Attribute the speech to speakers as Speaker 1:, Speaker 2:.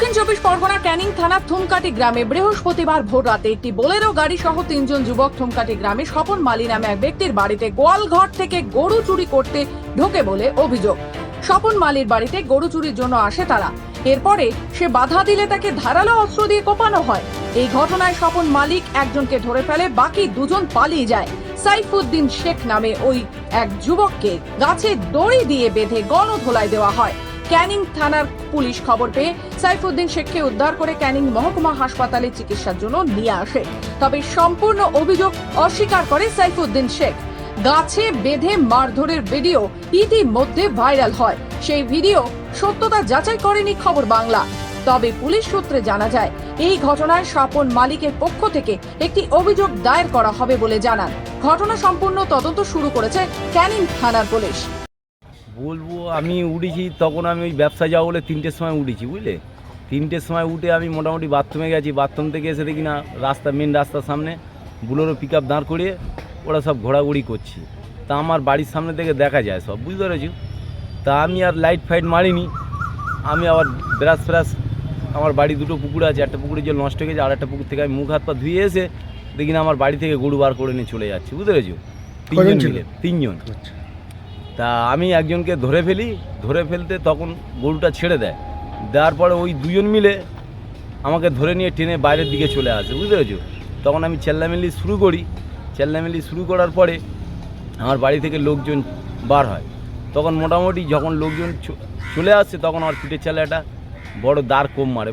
Speaker 1: দক্ষিণ চব্বিশ পরগনা ক্যানিং থানার থুমকাটি গ্রামে বৃহস্পতিবার ভোর রাতে একটি বোলেরো গাড়ি সহ তিনজন যুবক থুমকাটি গ্রামে স্বপন মালি নামে এক ব্যক্তির বাড়িতে গোয়ালঘর থেকে গরু চুরি করতে ঢোকে বলে অভিযোগ। স্বপন মালির বাড়িতে গরু চুরির জন্য আসে তারা। এরপরে সে বাধা দিলে তাকে ধারালো অস্ত্র দিয়ে কোপানো হয়। এই ঘটনায় স্বপন মালিক একজনকে ধরে ফেলে, বাকি দুজন পালিয়ে যায়। সাইফুদ্দিন শেখ নামে ওই এক যুবককে গাছে দড়ি দিয়ে বেঁধে গণধোলাই দেওয়া হয়। ক্যানিং থানার পুলিশ খবর পেয়ে সাইফুদ্দিন শেখকে উদ্ধার করে ক্যানিং মহকুমা হাসপাতালে চিকিৎসার জন্য নিয়ে আসে। তবে সম্পূর্ণ অভিযোগ অস্বীকার করে সাইফুদ্দিন শেখ। গাছে বেঁধে মারধরের ভিডিও ইতিমধ্যে ভাইরাল হয়। সেই ভিডিও সত্যতা যাচাই করেনি খবর বাংলা। তবে পুলিশ সূত্রে জানা যায়, এই ঘটনায় স্বপন মালিকের পক্ষ থেকে একটি অভিযোগ দায়ের করা হবে বলে জানান। ঘটনা সম্পূর্ণ তদন্ত শুরু করেছে ক্যানিং থানার পুলিশ।
Speaker 2: বলব আমি উঠেছি তখন আমি ওই ব্যবসা যাব বলে তিনটের সময় উঠেছি বুঝলে? তিনটের সময় উঠে আমি মোটামুটি বাথরুমে গেছি বাথরুম থেকে এসে দেখি না রাস্তা মেন রাস্তার সামনে বুলোরো পিক আপ দাঁড় করিয়ে ওরা সব ঘোরাঘুরি করছে। তা আমার বাড়ির সামনে থেকে দেখা যায় সব বুঝতে পেরেছি? তা আমি আর লাইট ফাইট মারিনি আমি আবার ব্রাশ ফ্রাশ আমার বাড়ি দুটো পুকুর আছে একটা পুকুরে জল নষ্ট হয়ে গেছে আর একটা পুকুর থেকে আমি মুখ হাত পা ধুয়ে এসে দেখি না আমার বাড়ি থেকে গরু বার করে নিয়ে চলে যাচ্ছে বুঝতে পেরেছ? তিনজন মিলে তিনজন।
Speaker 3: আচ্ছা।
Speaker 2: তা আমি একজনকে ধরে ফেলি, ধরে ফেলতে তখন গরুটা ছেড়ে দেয়। দেওয়ার পরে ওই দুজন মিলে আমাকে ধরে নিয়ে ট্রেনে বাইরের দিকে চলে আসে, বুঝতে পেরেছ? তখন আমি চেল্লামেল্লি শুরু করি। চেল্লামেল্লি শুরু করার পরে আমার বাড়ি থেকে লোকজন বার হয়। তখন মোটামুটি যখন লোকজন চলে আসছে তখন আমার পিঠের চালে একটা বড় দাঁড় কোম মারে।